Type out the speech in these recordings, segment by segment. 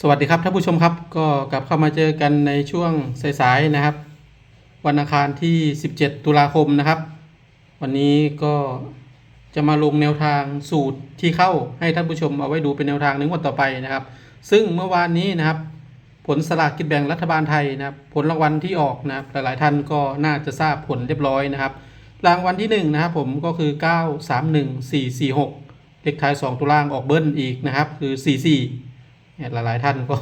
สวัสดีครับท่านผู้ชมครับก็กลับเข้ามาเจอกันในช่วงสายๆนะครับ วันอังคารที่ 17 ตุลาคมนะครับ วันนี้ก็จะมาลงแนวทางสูตรที่เข้าให้ท่านผู้ชมเอาไว้ดูเป็นแนวทางในงวดต่อไปนะครับ ซึ่งเมื่อวานนี้นะครับ ผลสลากกินแบ่งรัฐบาลไทยนะครับ ผลรางวัลที่ออกนะครับหลายๆท่านก็น่าจะทราบผลเรียบร้อยนะครับ รางวัลที่1นะครับผมก็คือ 9 3 1 4 4 6เลขท้าย 2 ตัวล่างออกเบิ้ลอีกนะครับ คือ 44เนี่ หลายๆท่านก็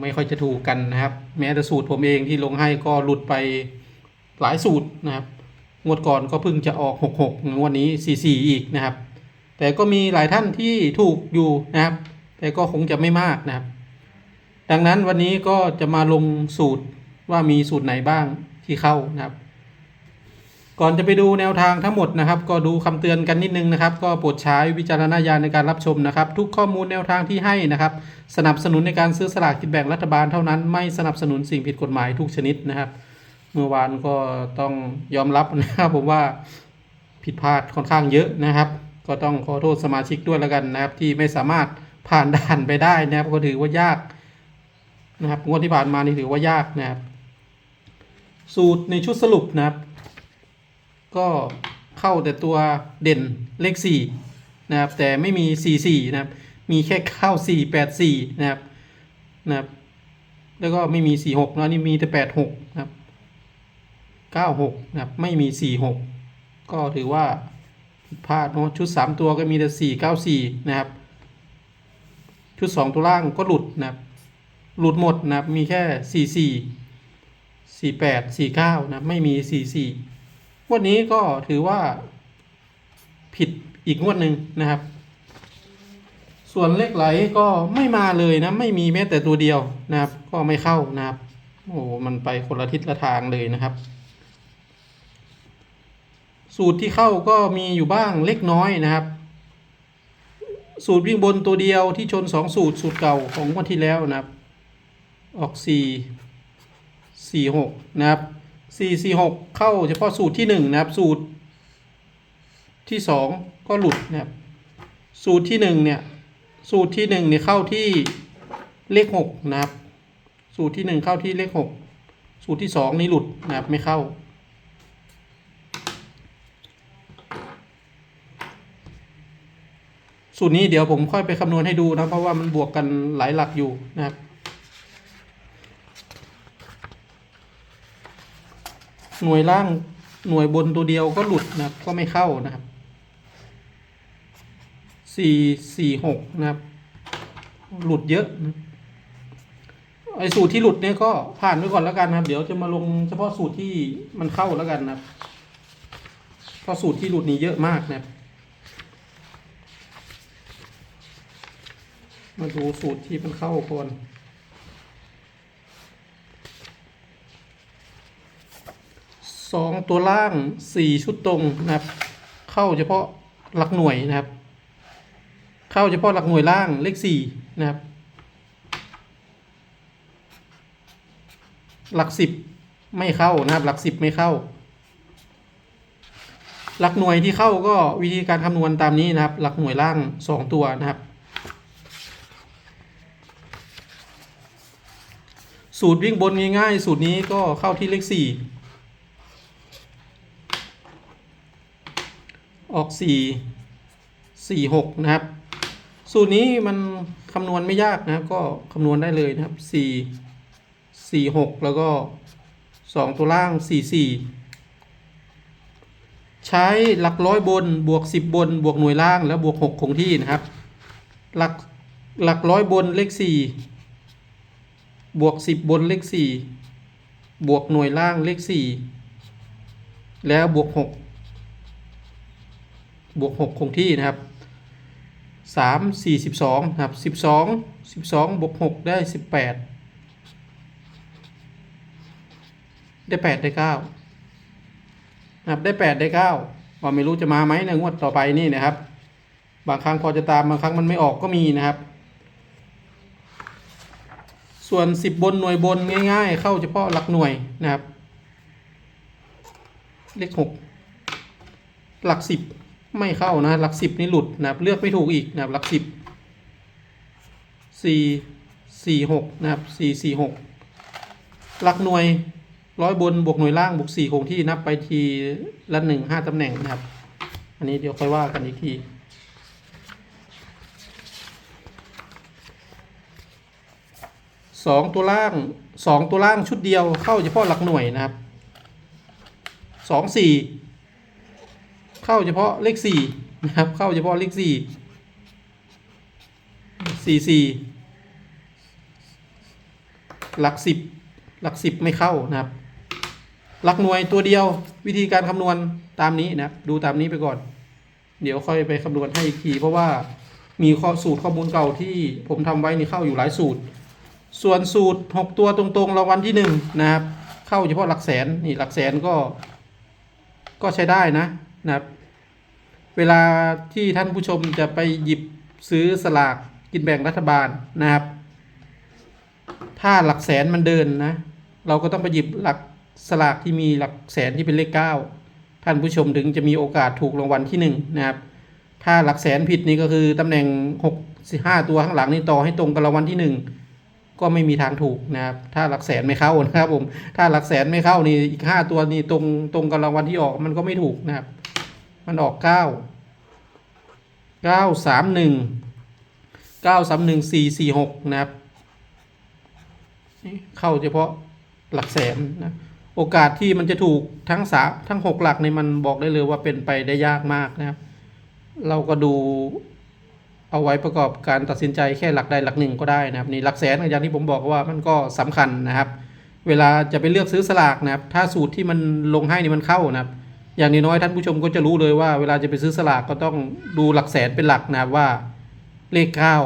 ไม่ค่อยจะถูกกันนะครับ แม้แต่สูตรผมเองที่ลงให้ก็หลุดไปหลายสูตรนะครับ งวดก่อนก็เพิ่งจะออก66งวดนี้44อีกนะครับ แต่ก็มีหลายท่านที่ถูกอยู่นะครับ แต่ก็คงจะไม่มากนะครับ ดังนั้นวันนี้ก็จะมาลงสูตรว่ามีสูตรไหนบ้างที่เข้านะครับ ก่อนจะไปดูแนวทางทั้งหมดนะครับ ก็ดูคำเตือนกันนิดนึงนะครับ ก็โปรดใช้วิจารณญาณในการรับชมนะครับ ทุกข้อมูลแนวทางที่ให้นะครับ สนับสนุนในการซื้อสลากกินแบ่งรัฐบาลเท่านั้นไม่สนับสนุนสิ่งผิดกฎหมายทุกชนิดนะครับ เมื่อวานก็ต้องยอมรับนะครับผมว่าผิดพลาดค่อนข้างเยอะนะครับ ก็ต้องขอโทษสมาชิกด้วยแล้วกันนะครับ ที่ไม่สามารถผ่านด่านไปได้นะครับก็ถือว่ายากนะครับงวดที่ผ่านมานี่ถือว่ายากนะครับ สูตรในชุดสรุปนะครับ ก็เข้าแต่ตัวเด่นเลขสี่นะครับแต่ไม่มีสี่สี่นะครับ มีแค่เข้าสี่แปดสี่นะครับนะครับ แล้วก็ไม่มีสี่หกแล้วนี่มีแต่แปดหกนะครับเก้าหกนะครับ ไม่มีสี่หกก็ถือว่าผิดพลาดเนาะชุดสามตัวก็มีแต่สี่เก้าสี่นะครับ ชุดสองตัวล่างก็หลุดนะครับ หลุดหมดนะครับ มีแค่สี่สี่สี่แปดสี่เก้านะครับ ไม่มีสี่สี่ วดนี้ก็ถือว่าผิดอีกงวดหนึ่งนะครับ ส่วนเลขไหลก็ไม่มาเลยนะ ไม่มีแม้แต่ตัวเดียวนะครับ ก็ไม่เข้านะครับ โอ้มันไปคนละทิศละทางเลยนะครับ สูตรที่เข้าก็มีอยู่บ้างเล็กน้อยนะครับ สูตรวิ่งบนตัวเดียวที่ชนสองสูตรสูตรเก่าของวันที่แล้วนะครับ ออกสี่สี่หกนะครับ สี่สี่หกเข้าเฉพาะสูตรที่หนึ่งนะครับ สูตร ที่สองก็หลุดนะครับ สูตรที่หนึ่งเนี่ย สูตรที่หนึ่งเนี่ยเข้าที่เลขหกนะครับ สูตรที่หนึ่งเข้าที่เลขหกสูตรที่สองนี่หลุดนะครับไม่เข้า สูตรนี้เดี๋ยวผมค่อยไปคำนวณให้ดูนะเพราะว่ามันบวกกันหลายหลักอยู่นะครับ หน่วยล่างหน่วยบนตัวเดียวก็หลุดนะครับ ก็ไม่เข้านะครับสี่สี่หกนะครับ หลุดเยอะนะไอสูตรที่หลุดเนี่ยก็ผ่านไปก่อนแล้วกันนะครับ เดี๋ยวจะมาลงเฉพาะสูตรที่มันเข้าแล้วกันนะครับเพราะสูตรที่หลุดนี่เยอะมากนะครับ มาดูสูตรที่มันเข้าก่อน สองตัวล่างสี่ชุดตรงนะครับ เข้าเฉพาะหลักหน่วยนะครับ เข้าเฉพาะหลักหน่วยล่างเลขสี่นะครับ หลักสิบไม่เข้านะครับ หลักสิบไม่เข้า หลักหน่วยที่เข้าก็วิธีการคำนวณตามนี้นะครับ หลักหน่วยล่างสองตัวนะครับสูตรวิ่งบนง่ายๆสูตรนี้ก็เข้าที่เลขสี่ ออกสี่สี่หกนะครับ สูตรนี้มันคำนวณไม่ยากนะครับ ก็คำนวณได้เลยนะครับสี่สี่หกแล้วก็สองตัวล่างสี่สี่ใช้หลักร้อยบนบวกสิบบน บวกหน่วยล่างแล้วบวกหกคงที่นะครับ หลักหลักร้อยบนเลขสี่บวกสิบบนเลขสี่บวกหน่วยล่างเลขสี่แล้วบวกหก บวกหกคงที่นะครับสามสี่สิบสองครับสิบสองสิบสองบวกหกได้สิบแปดได้แปดได้เก้านะครับได้แปดได้เก้าว่าไม่รู้จะมาไหมในงวดต่อไปนี่นะครับ บางครั้งพอจะตามบางครั้งมันไม่ออกก็มีนะครับ ส่วนสิบบนหน่วยบนง่าย ๆ เข้าเฉพาะหลักหน่วยนะครับ เลขหกหลักสิบ ไม่เข้านะหลักสิบนี่หลุดนะครับเลือกไม่ถูกอีกนะครับหลักสิบสี่สี่หกนะครับสี่สี่หกหลักหน่วยร้อยบนบวกหน่วยล่างบวกสี่คงที่นับไปทีละหนึ่งห้าตำแหน่งนะครับ อันนี้เดี๋ยวค่อยว่ากันอีกทีสองตัวล่างสองตัวล่างชุดเดียวเข้าเฉพาะหลักหน่วยนะครับสองสี่ เข้าเฉพาะเลขสี่นะครับ เข้าเฉพาะเลขสี่สี่สี่หลักสิบหลักสิบไม่เข้านะครับ หลักหน่วยตัวเดียววิธีการคำนวณตามนี้นะครับ ดูตามนี้ไปก่อน เดี๋ยวค่อยไปคำนวณให้อีกทีเพราะว่ามีข้อสูตรข้อมูลเก่าที่ผมทำไว้นี่เข้าอยู่หลายสูตร ส่วนสูตร 6 ตัวตรงๆรางวัลที่1นะครับ เข้าเฉพาะหลักแสนนี่หลักแสนก็ก็ใช้ได้นะ นะครับ เวลาที่ท่านผู้ชมจะไปหยิบซื้อสลากกินแบ่งรัฐบาลนะครับ ถ้าหลักแสนมันเดินนะ เราก็ต้องไปหยิบหลักสลากที่มีหลักแสนที่เป็นเลขเก้าท่านผู้ชมถึงจะมีโอกาสถูกรางวัลที่หนึ่งนะครับ ถ้าหลักแสนผิดนี่ก็คือตำแหน่งหกสิห้าตัวข้างหลังนี่ต่อให้ตรงกับรางวัลที่หนึ่งก็ไม่มีทางถูกนะครับ ถ้าหลักแสนไม่เข้านะครับผม ถ้าหลักแสนไม่เข้านี่อีกห้าตัวนี่ตรงตรงกับรางวัลที่ออกมันก็ไม่ถูกนะครับ มันออกเก้าเก้าสามหนึ่งเก้าสามหนึ่งสี่สี่หกนะครับ เข้าเฉพาะหลักแสนนะโอกาสที่มันจะถูกทั้งสามทั้งหกหลักในมันบอกได้เลยว่าเป็นไปได้ยากมากนะครับ เราก็ดูเอาไว้ประกอบการตัดสินใจแค่หลักใดหลักหนึ่งก็ได้นะครับนี่หลักแสนอย่างที่ผมบอกว่ามันก็สำคัญนะครับ เวลาจะไปเลือกซื้อสลากนะครับ ถ้าสูตรที่มันลงให้นี่มันเข้านะครับ อย่างน้อยๆท่านผู้ชมก็จะรู้เลยว่าเวลาจะไปซื้อสลากก็ต้องดูหลักแสนเป็นหลักนะครับว่าเลขเก้า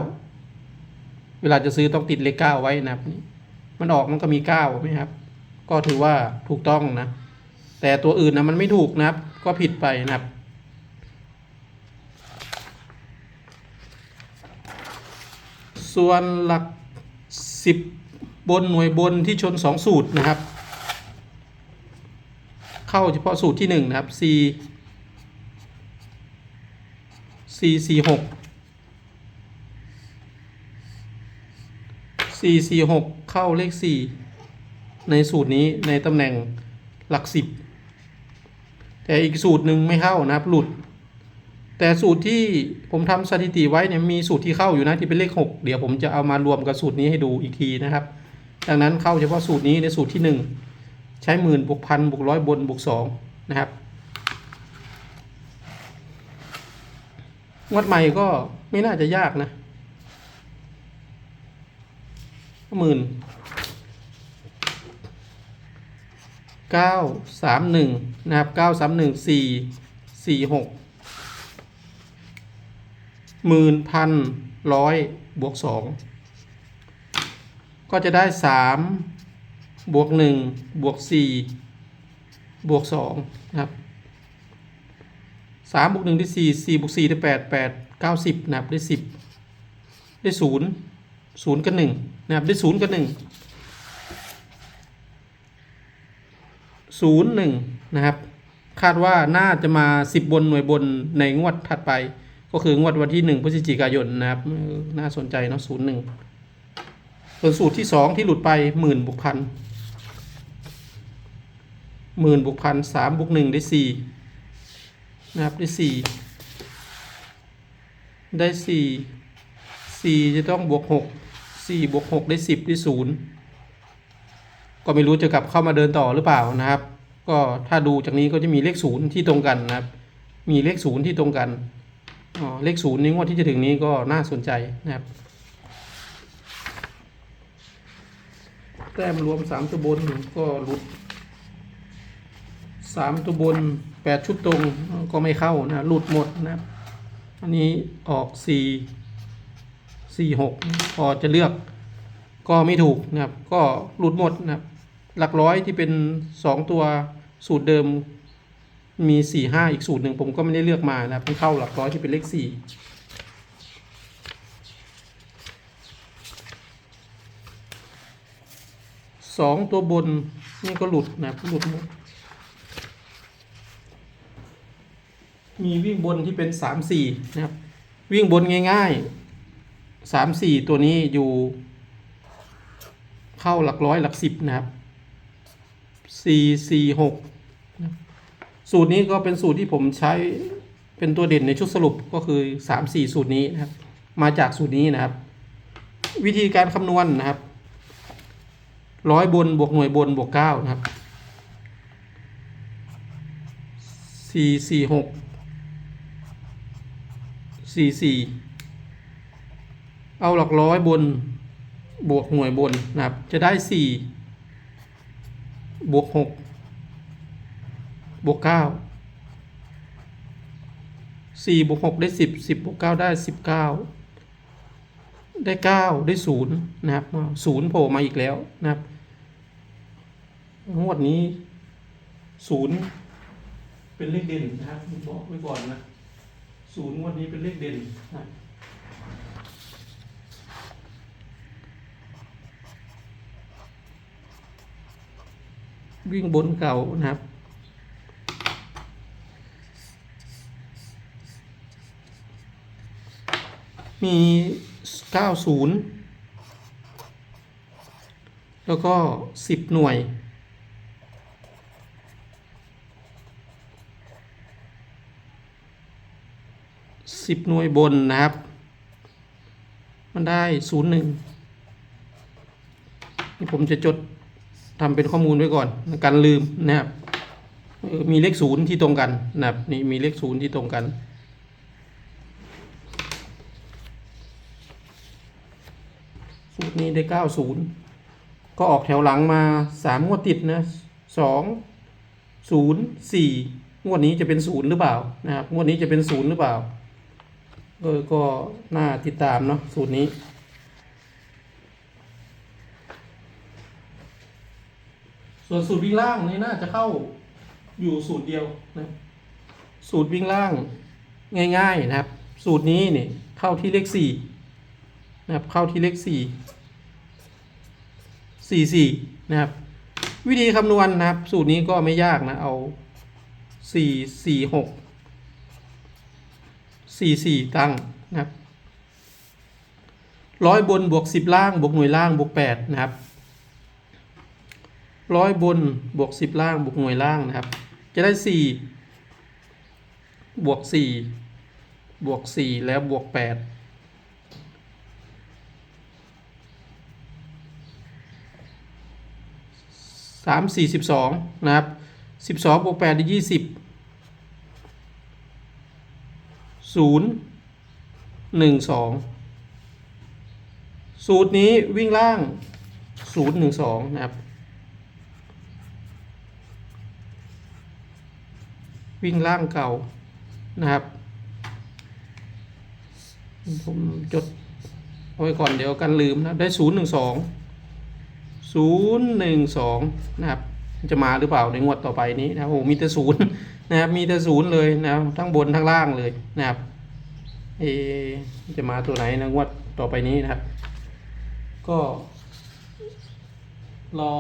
เวลาจะซื้อต้องติดเลขเก้าไว้นะครับมันออกมันก็มีเก้าไหมครับ ก็ถือว่าถูกต้องนะ แต่ตัวอื่นนะมันไม่ถูกนะครับ ก็ผิดไปนะครับส่วนหลักสิบบนหน่วยบนที่ชนสองสูตรนะครับ เข้าเฉพาะสูตรที่หนึ่งนะครับ C C สี่หก C หกเข้าเลขสี่ในสูตรนี้ในตำแหน่งหลักสิบแต่อีกสูตรหนึ่งไม่เข้านะครับหลุด แต่สูตรที่ผมทำสถิติไว้เนี่ยมีสูตรที่เข้าอยู่นะที่เป็นเลข 6 เดี๋ยวผมจะเอามารวมกับสูตรนี้ให้ดูอีกทีนะครับ ดังนั้นเข้าเฉพาะสูตรนี้ในสูตรที่ 1 ใช้หมื่นบวกพันบวกร้อยบนบวกสองนะครับงวดใหม่ก็ไม่น่าจะยากนะหมื่นเก้าสามหนึ่งนะครับเก้าสามหนึ่งสี่สี่หกหมื่นพันร้อยบวกสองก็จะได้สาม บวกหนึ่งบวกสี่บวกสองนะครับสามบวกหนึ่งได้สี่สี่บวกสี่ได้แปดแปดเก้าสิบนะครับได้สิบได้ศูนย์ศูนย์กับหนึ่งนะครับได้ศูนย์กับหนึ่งศูนย์หนึ่งนะครับ คาดว่าน่าจะมาสิบบนหน่วยบนในงวดถัดไป ก็คืองวดวันที่หนึ่งพฤศจิกายนนะครับ น่าสนใจเนาะศูนย์หนึ่งส่วนสูตรที่สองที่หลุดไปหมื่นบวกพัน หมื่นบวกพันสามบวกหนึ่งได้สี่นะครับได้สี่ได้สี่สี่จะต้องบวกหกสี่บวกหกได้สิบได้ศูนย์ก็ไม่รู้จะกลับเข้ามาเดินต่อหรือเปล่านะครับ ก็ถ้าดูจากนี้ก็จะมีเลขศูนย์ที่ตรงกันนะครับ มีเลขศูนย์ที่ตรงกันอ๋อเลขศูนย์ในงวดที่จะถึงนี้ก็น่าสนใจนะครับแต้มรวมสามตัวบนก็หลุด สามตัวบนแปดชุดตรงก็ไม่เข้านะหลุดหมดนะครับอันนี้ออกสี่สี่หกพอจะเลือกก็ไม่ถูกนะครับ ก็หลุดหมดนะครับ หลักร้อยที่เป็นสองตัวสูตรเดิมมีสี่ห้าอีกสูตรหนึ่งผมก็ไม่ได้เลือกมานะครับมันเข้าหลักร้อยที่เป็นเลขสี่สองตัวบนนี่ก็หลุดนะครับหลุดหมด มีวิ่งบนที่เป็นสามสี่นะครับ วิ่งบนง่ายๆสามสี่ตัวนี้อยู่ เข้าหลักร้อยหลักสิบนะครับสี่สี่หกสูตรนี้ก็เป็นสูตรที่ผมใช้เป็นตัวเด่นในชุดสรุปก็คือสามสี่สูตรนี้นะครับ มาจากสูตรนี้นะครับ วิธีการคำนวณนะครับร้อยบนบวกหน่วยบนบวกเก้านะครับสี่สี่หก สี่สี่เอาหลักร้อยบนบวกหน่วยบนนะครับ จะได้สี่บวกหกบวกเก้าสี่บวกหกได้สิบสิบบวกเก้าได้สิบเก้าได้เก้าได้ศูนย์นะครับศูนย์โผล่มาอีกแล้วนะครับงวดนี้ศูนย์เป็นเลขเด่นนะครับผมบอกไว้ก่อนนะ ศูนย์งวดนี้เป็นเลขเด่นนะวิ่งบนเก่านะครับ มี 90 แล้วก็ 10 หน่วย 10หน่วยบนนะครับ มันได้01นี่ผมจะจดทำเป็นข้อมูลไว้ก่อนกันลืมนะครับมีเลขศูนย์ที่ตรงกันนะครับนี่มีเลขศูนย์ที่ตรงกันสูตรนี้ได้เก้าศูนย์ก็ออกแถวหลังมาสามงวดติดนะสองศูนย์สี่งวดนี้จะเป็นศูนย์หรือเปล่านะครับงวดนี้จะเป็นศูนย์หรือเปล่า เออก็น่าติดตามเนาะสูตรนี้ส่วนสูตรวิ่งล่างนี่น่าจะเข้าอยู่สูตรเดียวนะสูตรวิ่งล่างง่าย ๆนะครับ สูตรนี้เนี่ยเข้าที่เลขสี่นะครับเข้าที่เลขสี่สี่สี่นะครับ วิธีคำนวณนะครับ สูตรนี้ก็ไม่ยากนะเอาสี่สี่หก สี่สี่ตั้งนะครับร้อยบนบวกสิบล่างบวกหน่วยล่างบวกแปดนะครับร้อยบนบวกสิบล่างบวกหน่วยล่างนะครับ จะได้สี่บวกสี่บวกสี่แล้วบวกแปดสามสี่สิบสองนะครับสิบสองบวกแปดได้ยี่สิบ ศูนย์หนึ่งสองสูตรนี้วิ่งล่างศูนย์หนึ่งสองนะครับ วิ่งล่างเก่านะครับ ผมจดเอาไว้ก่อนเดี๋ยวกันลืมนะได้ศูนย์หนึ่งสองศูนย์หนึ่งสองนะครับ จะมาหรือเปล่าในงวดต่อไปนี้นะโอ้มีแต่ศูนย์นะครับ มีแต่ศูนย์เลยนะครับทั้งบนทั้งล่างเลยนะครับ เอจะมาตัวไหนนะงวดต่อไปนี้นะครับ ก็ รอ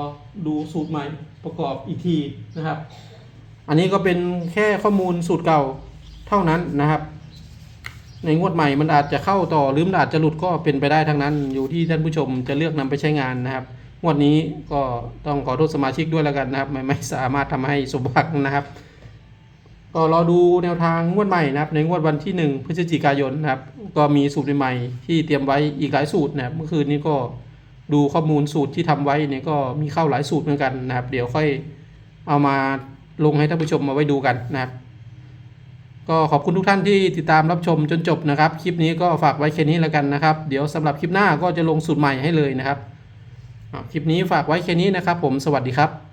ดูสูตรใหม่ประกอบอีกทีนะครับ อันนี้ก็เป็นแค่ข้อมูลสูตรเก่าเท่านั้นนะครับ ในงวดใหม่มันอาจจะเข้าต่อหรือมันอาจจะหลุดก็เป็นไปได้ทั้งนั้น อยู่ที่ท่านผู้ชมจะเลือกนำไปใช้งานนะครับงวดนี้ก็ต้องขอโทษสมาชิกด้วยแล้วกันนะครับ ไม่ไม่สามารถทำให้สมหวังนะครับ ก็รอดูแนวทางงวดใหม่นะครับ ในงวดวันที่ 1 พฤศจิกายนนะครับ ก็มีสูตรใหม่ที่เตรียมไว้อีกหลายสูตรนะครับเมื่อคืนนี้ก็ดูข้อมูลสูตรที่ทำไว้เนี่ยก็มีเข้าหลายสูตรเหมือนกันนะครับ เดี๋ยวค่อยเอามาลงให้ท่านผู้ชมมาไว้ดูกันนะครับ ก็ขอบคุณทุกท่านที่ติดตามรับชมจนจบนะครับ คลิปนี้ก็ฝากไว้แค่นี้แล้วกันนะครับ เดี๋ยวสำหรับคลิปหน้าก็จะลงสูตรใหม่ให้เลยนะครับคลิปนี้ฝากไว้แค่นี้นะครับ ผมสวัสดีครับ